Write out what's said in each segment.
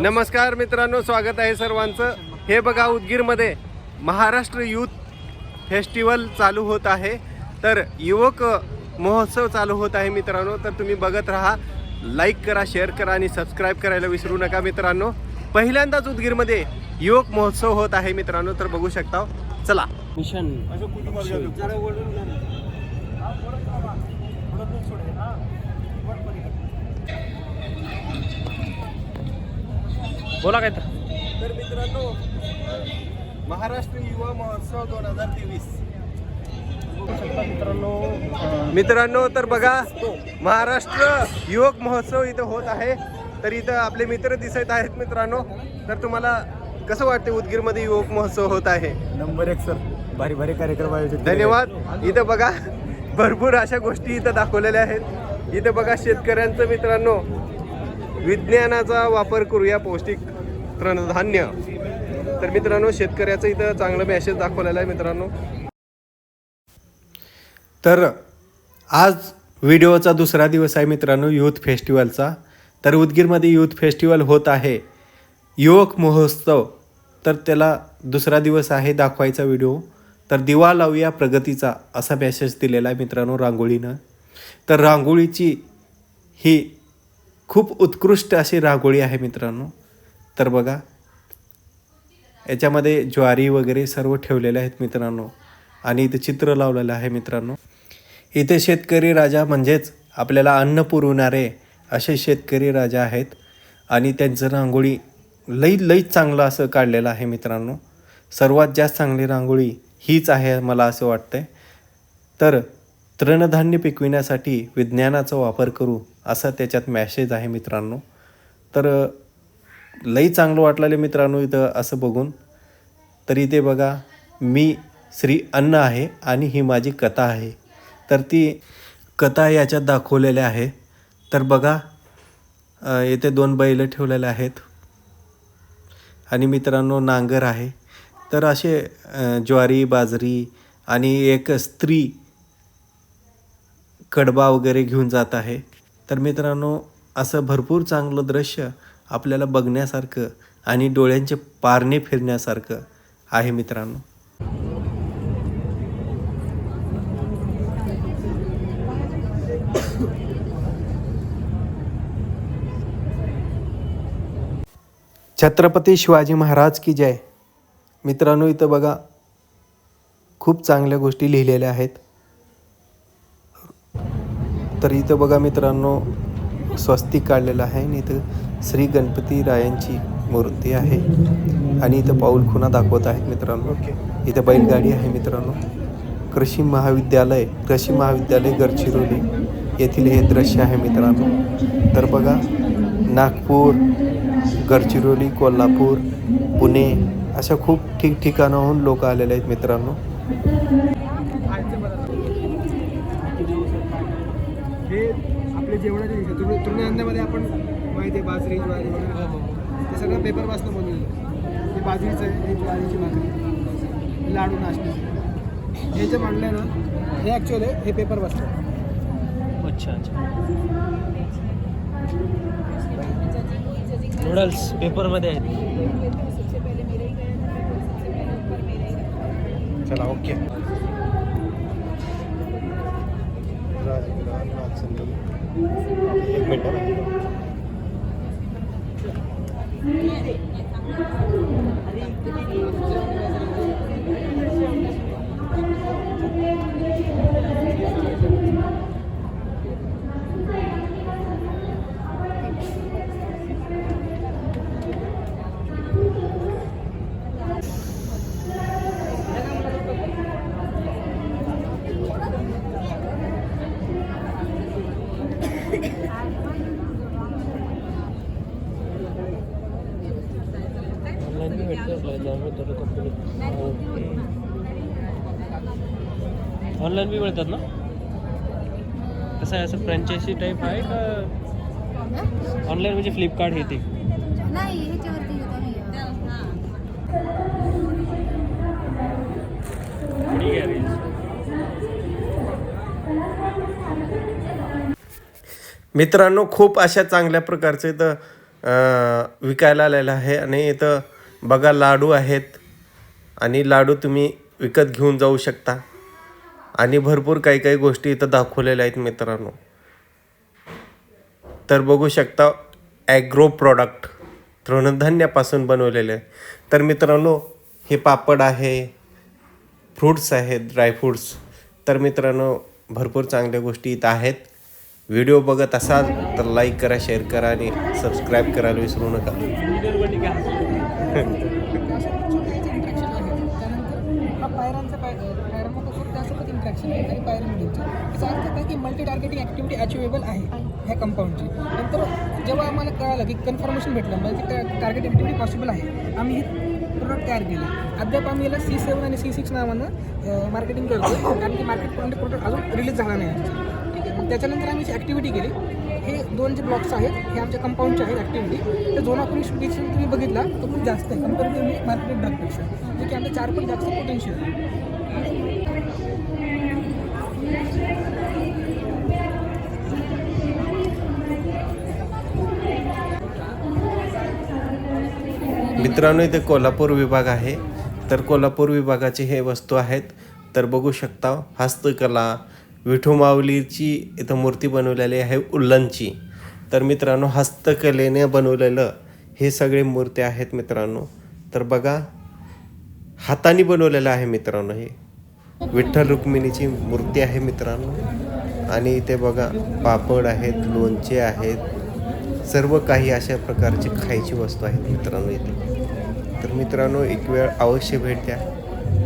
नमस्कार मित्रांनो स्वागत आहे सर्वांचं. हे बघा उदगीरमध्ये महाराष्ट्र यूथ फेस्टिवल चालू होत आहे. तर युवक महोत्सव चालू होत आहे मित्रांनो. तर तुम्ही बघत राहा लाईक करा शेअर करा आणि सबस्क्राईब करायला विसरू नका मित्रांनो. पहिल्यांदाच उदगीरमध्ये युवक महोत्सव होत आहे मित्रांनो. तर बघू शकता चला. मिशन. बोला काय तर. तर मित्रांनो महाराष्ट्र युवा महोत्सव दोन हजार तेवीस. मित्रांनो मित्रांनो तर बघा महाराष्ट्र युवक महोत्सव इथं होत आहे. तर इथं आपले मित्र दिसत आहेत मित्रांनो. तर तुम्हाला कसं वाटते उदगीरमध्ये युवक महोत्सव होत आहे? नंबर एक सर. भारी भारी कार्यक्रम आयोजित धन्यवाद. इथं बघा भरपूर अशा गोष्टी इथं दाखवलेल्या आहेत. इथं बघा शेतकऱ्यांचं मित्रांनो. विज्ञानाचा वापर करूया पौष्टिक तृणधान्य. तर मित्रांनो शेतकऱ्याचं इथं चांगलं मॅसेज दाखवलेला आहे मित्रांनो. तर आज व्हिडिओचा दुसरा दिवस आहे मित्रांनो यूथ फेस्टिवलचा. तर उदगीरमध्ये यूथ फेस्टिवल होत आहे. युवक महोत्सव. तर त्याला दुसरा दिवस आहे दाखवायचा व्हिडिओ. तर दिवा लावूया प्रगतीचा असा मॅसेज दिलेला आहे मित्रांनो रांगोळीनं. तर रांगोळीची ही खूप उत्कृष्ट अशी रांगोळी आहे मित्रांनो. तर बघा याच्यामध्ये ज्वारी वगैरे सर्व ठेवलेले आहेत मित्रांनो. आणि इथे चित्र लावलेलं आहे मित्रांनो. इथे शेतकरी राजा म्हणजेच आपल्याला अन्न पुरवणारे असे शेतकरी राजा आहेत. आणि त्यांचं रांगोळी लई लई चांगलं असं काढलेलं आहे मित्रांनो. सर्वात जास्त चांगली रांगोळी हीच आहे मला असं वाटतं तर तृणधान्य पिकविण्यासाठी विज्ञानाचा वापर करू असा त्याच्यात मॅसेज आहे मित्रांनो. तर लई चांगलं वाटलेलं मित्रांनो इथं असं बघून. तरी ते बघा मी श्री अन्न आहे आणि ही माझी कथा आहे. तर ती कथा याच्यात दाखवलेल्या आहे तर बघा येथे दोन बैल ठेवलेले आहेत. आणि मित्रांनो नांगर आहे. तर असे ज्वारी बाजरी आणि एक स्त्री कडबा वगैरे घेऊन जात आहे. तर मित्रांनो असं भरपूर चांगलं दृश्य आपल्याला बघण्यासारखं आणि डोळ्यांचे पारणे फिरण्यासारखं आहे मित्रांनो. छत्रपती शिवाजी महाराज की जय. मित्रांनो इथं बघा खूप चांगल्या गोष्टी लिहिलेल्या आहेत. तर इथं बघा मित्रांनो स्वस्तिक काढलेलं आहे आणि इथं श्री गणपती रायांची मूर्ती आहे. आणि इथं पाऊल खुणा दाखवत आहेत मित्रांनो. इथं बैलगाडी आहे मित्रांनो. कृषी महाविद्यालय कृषी महाविद्यालय गडचिरोली येथील हे दृश्य आहे मित्रांनो. तर बघा नागपूर गडचिरोली कोल्हापूर पुणे अशा खूप ठिकठिकाणाहून लोक आलेले आहेत मित्रांनो. हे आपले जेवणाचे दिवस तृणधान्यामध्ये आपण माहिती आहे बाजरी ज्वारी वगैरे. ते सगळं पेपर बनवलं. हे बाजरीचं आहे हे ज्वारीची भाकरी हे लाडू नाश्ते हे जे मांडलं ना हे ॲक्च्युअल आहे हे पेपर वाचतं अच्छा अच्छा. नूडल्स पेपरमध्ये आहेत. चला ओके एक मिनिट ऑनलाईन बी भेटतं कंपनी ऑनलाईन बी मिळतात ना? कसं आहे असं फ्रँचायसी टाईप आहे का? ऑनलाईन म्हणजे फ्लिपकार्ट हे ते. मित्रांनो खूप अशा चांगल्या प्रकारचे इथं अं, विकायला आलेला आहे आणि इथं बघा लाडू आहेत आणि लाडू तुम्ही विकत घेऊन जाऊ शकता. आणि भरपूर काही काही गोष्टी इथं दाखवलेल्या आहेत मित्रांनो. तर बघू शकता ॲग्रो प्रॉडक्ट तृणधान्यापासून बनवलेले. आहे तर मित्रांनो हे पापड आहे फ्रूट्स आहेत ड्रायफ्रूट्स तर मित्रांनो भरपूर चांगल्या गोष्टी इथं आहेत. व्हिडिओ बघत असाल तर लाईक करा शेअर करा आणि सबस्क्राईब करायला विसरू नका इंट्रॅक्शन आहे त्यानंतर हा पायरांचा पाय पायरांना कसं त्यासोबत इंट्रॅक्शन आहे आणि पायरन याचा अर्थ काय की मल्टी टार्गेटिंग ॲक्टिव्हिटी अचिवेबल आहे ह्या कंपाऊंडची नंतर जेव्हा आम्हाला कळालं की कन्फर्मेशन भेटलं मल्टी टार्गेट ॲक्टिव्हिटी पॉसिबल आहे आम्ही हे प्रोडक्ट तयार केले. अद्याप आम्ही याला सी सेवन आणि सी सिक्स नावानं मार्केटिंग करतो कारण की मार्केटपर्यंत प्रोडक्ट अजून रिलीज झाला नाही. ठीक आहे मग त्याच्यानंतर आम्ही ॲक्टिव्हिटी केली हे दोन जे ब्लॉक्स आहेत हे आमच्या कंपाऊंडचे आहेत ॲक्टिव्हिटी तर झोन ऑफपेक्षा तुम्ही बघितला तो खूप जास्त आहे कम्पेरेटिव्हली मार्केट ड्रगपेक्षा जे की आमच्या चार पण जास्त पोटेन्शियल आहे. मित्रांनो इथे कोल्हापूर विभाग आहे. तर कोल्हापूर विभागाचे हे वस्तू आहेत. तर बघू शकता हस्तकला विठू माऊलीची इथं मूर्ती बनवलेली आहे उल्लनची तर मित्रांनो हस्तकलेने बनवलेलं हे सगळे मूर्ती आहेत मित्रांनो. तर बघा हाताने बनवलेलं आहे मित्रांनो हे. विठ्ठल रुक्मिणीची मूर्ती आहे मित्रांनो. आणि इथे बघा पापड आहेत लोणचे आहेत. सर्व काही अशा प्रकारची खायची वस्तू आहेत मित्रांनो इथे. तर मित्रांनो एक वेळ अवश्य भेट द्या.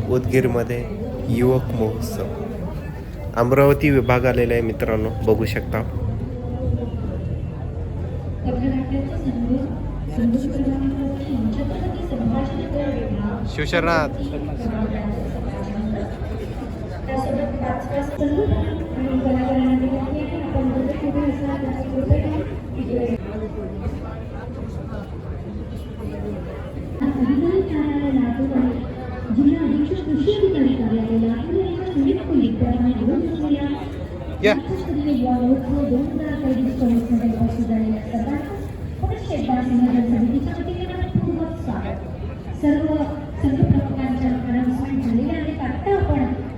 उदगीरमध्ये युवक महोत्सव. अमरावती विभाग आलेला आहे मित्रांनो बघू शकता शिवशरनाथ जिल्हा अधीक्षक कृषी अधिकारी कार्यालय लातूर यांच्या संयुक्त खोलीकरणाने घेऊन बसलेल्या महोत्सव दोन हजार तेवीस उपस्थित झालेल्या पुणे समितीच्या वतीने मनपूर्वक स्वागत. सर्व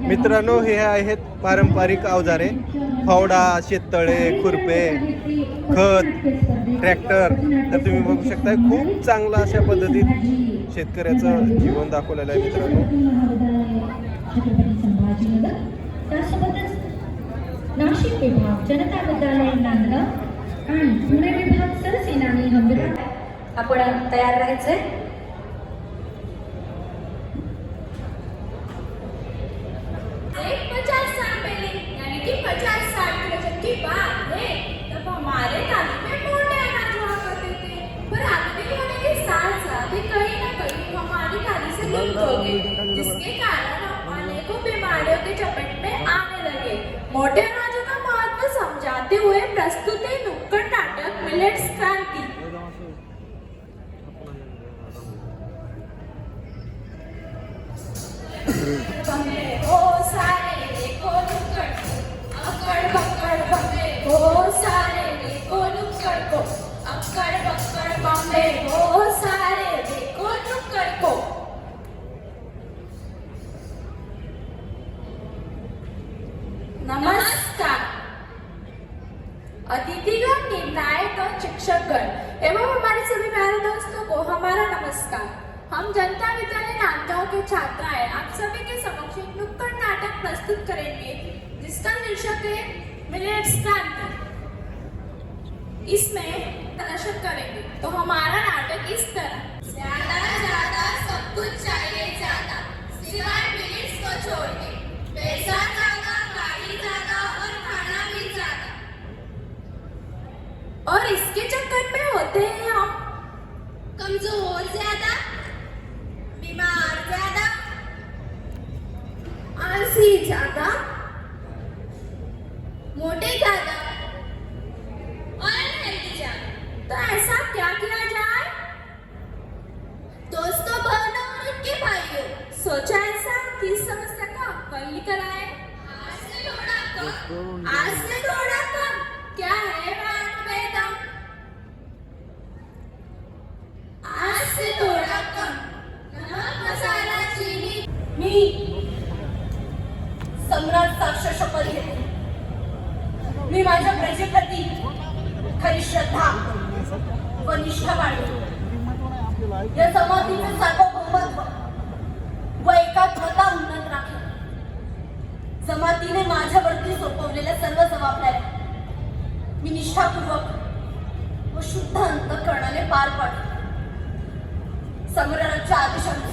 मित्रांनो हे आहेत पारंपरिक अवजारे. फावडा शेततळे खुरपे खत ट्रॅक्टर. तर तुम्ही बघू शकता खूप चांगलं अशा पद्धतीत शेतकऱ्याचं जीवन दाखवलेलं आहे मित्रांनो. आपण तयार राहायचंय लगे मोटे महत्त्व हुए प्रस्तुत है नुक्कड़ नाटक मिलेट्स क्रांति. बम्बे हो सारे देखो नुक्कड़. अक्कड़ बक्कड़ बम्बे हो सारे देखो नुक्कड़. को अक्कड़ बम्बे हो सारे देखो नुक्कड़ को नमस्कार अतिथिगण निर्णायक और शिक्षकगण एवं हमारे सभी प्यारे दोस्तों को हमारा नमस्कार। हम जनता विद्यालय नांदगांव के छात्र हैं। आप सभी के समक्ष एक नुक्कड़ नाटक प्रस्तुत करेंगे जिसका शीर्षक है मिलेट्स क्रांति इसमें प्रदर्शन करेंगे। तो हमारा नाटक आलसी ज़्यादा मोटे ज़्यादा और अनहेल्दी ज़्यादा। तो ऐसा क्या किया जाए? दोस्तों बहनों और उनके भाइयों सोचा ऐसा किस समस्या का हल निकल आए। आज से थोड़ा आज से या जमातीचे सार्वभौमत्व व एकात्मता उन्नत राखेल. जमातीने माझ्यावरती सोपवलेल्या सर्व जबाबदाऱ्या मी निष्ठापूर्वक व शुद्ध अंतकरणाने पार पाडते सम्राटाच्या आदेशानुसार